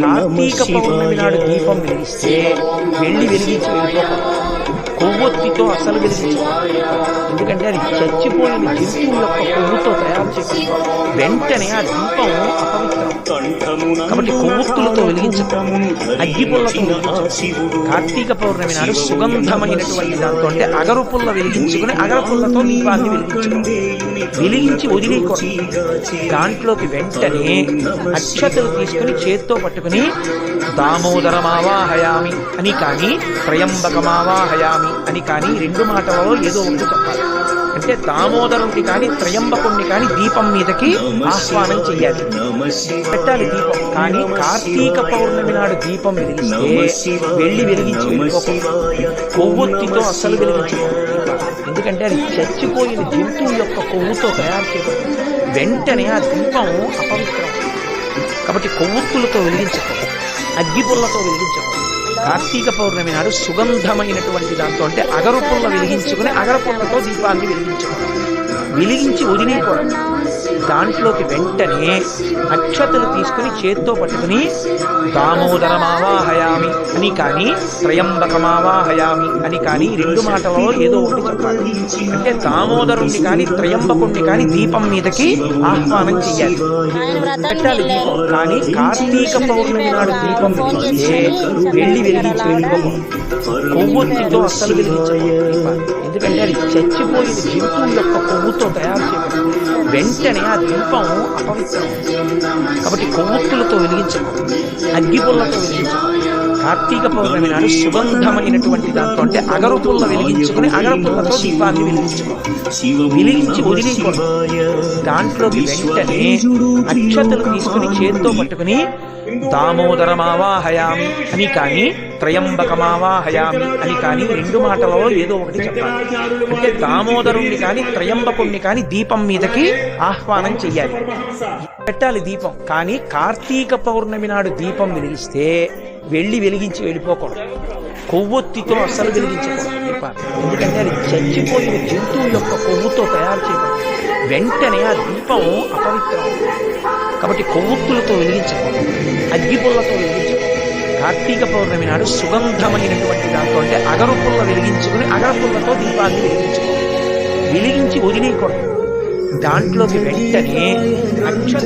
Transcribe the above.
కార్తీక పౌర్ణమి నాడు దీపం వెలిగిస్తే వెళ్ళి వెలిగించి వెళ్ళిపోకూడదు కొవ్వొత్తితో అసలు ఎందుకంటే అది చచ్చిపోయిన జంతువుల యొక్క కొవ్వుతో తయారు చేసి వెంటనే ఆ దీపం అపవిత్రం. కాబట్టి కొవ్వొత్తులతో వెలిగించటం అగ్గిపుల్లతో కార్తీక పౌర్ణమి నాడు సుగంధమైనటువంటి దాంతో అంటే అగరు పుల్ల వెలిగించుకుని అగరు పుల్లతో దీపాన్ని వెలిగించి వదిలేయకూడదు దాంట్లోకి వెంటనే అక్షతలు తీసుకుని చేత్తో పట్టుకుని దామోదరమావాహయామి అని కానీ త్రయంబకమావాహయామి అని కానీ రెండు మాటలలో ఏదో ఒకటి చెప్పాలి. అంటే దామోదరుణ్ణి కానీ త్రయంబకుణ్ణి కానీ దీపం మీదకి ఆహ్వానం చెయ్యాలి. పెట్టాలి దీపం. కానీ కార్తీక పౌర్ణమి నాడు దీపం వెలిగిస్తే వెళ్ళి వెలిగించి వెళ్ళిపోకూడదు కొవ్వొత్తితో అస్సలు వెలిగించకూడదు ఎందుకంటే అది చచ్చిపోయిన జంతువు యొక్క కొవ్వుతో తయారు చేయబడింది. వెంటనే ఆ దీపం అపవిత్రం. కాబట్టి కొవ్వొత్తులతో వెలిగించకూడదు. అగ్గిపుల్లతో వెలిగించకూడదు. కార్తీక పౌర్ణమి నాడు సుగంధమైనటువంటి దాంతో అంటే అగరపుల్ల వెలిగించుకుని అగరపుల్లతో దీపాన్ని వెలిగించకూడదు వెలిగించి వదిలేయకూడదు. దాంట్లోకి వెంటనే అక్షతలు తీసుకుని చేత్తో పట్టుకుని దామోదరమావాహయామి అని కానీ త్రయంబకమావాహయామి అని కానీ రెండు మాటలలో ఏదో ఒకటి చెప్పాలి. అంటే దామోదరుణ్ణి కానీ త్రయంబకుణ్ణి కానీ దీపం మీదకి ఆహ్వానం చెయ్యాలి. పెట్టాలి. దీపం కానీ కార్తీక పౌర్ణమి నాడు దీపం వెలిగిస్తే వెళ్ళి వెలిగించి వెళ్ళిపోకూడదు కొవ్వొత్తితో అస్సలు వెలిగించకూడదు ఎందుకంటే అది చచ్చిపోయిన జంతువు యొక్క కొవ్వుతో తయారు చేయబడింది వెంటనే ఆ దీపం అపవిత్రం. కాబట్టి కొవ్వొత్తులతో వెలిగించకూడదు. అగ్గిపుల్లతో వెలిగించకూడదు. కార్తీక పౌర్ణమి నాడు సుగంధమైనటువంటి దాంతో అంటే అగరపుల్ల వెలిగించుకుని అగరపుల్లతో దీపాన్ని వెలిగించుకో. వెలిగించి వదిలేయకూడదు. దాంట్లో వెంటనే అక్షతలు తీసుకుని చేత్తో పట్టుకుని దామోదరమావాహయామి అని కానీ త్రయంబకమావాహయామి అని కానీ రెండు మాటలలో ఏదో ఒకటి చెప్పాలి. అంటే దామోదరుణ్ణి కానీ త్రయంబకుణ్ణి కానీ దీపం మీదకి ఆహ్వానం చెయ్యాలి. పెట్టాలి దీపం. కానీ కార్తీక పౌర్ణమి నాడు దీపం వెలిగిస్తే వెళ్ళి వెలిగించి వెళ్ళిపోకూడదు. కొవ్వొత్తితో అస్సలు వెలిగించకూడదు. దీపాన్ని ఎందుకంటే అది చచ్చిపోయిన జంతువు యొక్క కొవ్వుతో తయారు చేయబడింది. వెంటనే ఆ దీపం అపవిత్రం. కాబట్టి కొవ్వొత్తులతో వెలిగించకూడదు. అగ్గిపుల్లతో వెలిగించకూడదు. కార్తీక పౌర్ణమి నాడు సుగంధమైనటువంటి దాంతో అంటే అగరపుల్ల వెలిగించుకుని అగరపుల్లతో దీపాన్ని వెలిగించుకోవాలి. వెలిగించి వదిలేయకూడదు. దాంట్లోకి వెంటనే అక్షత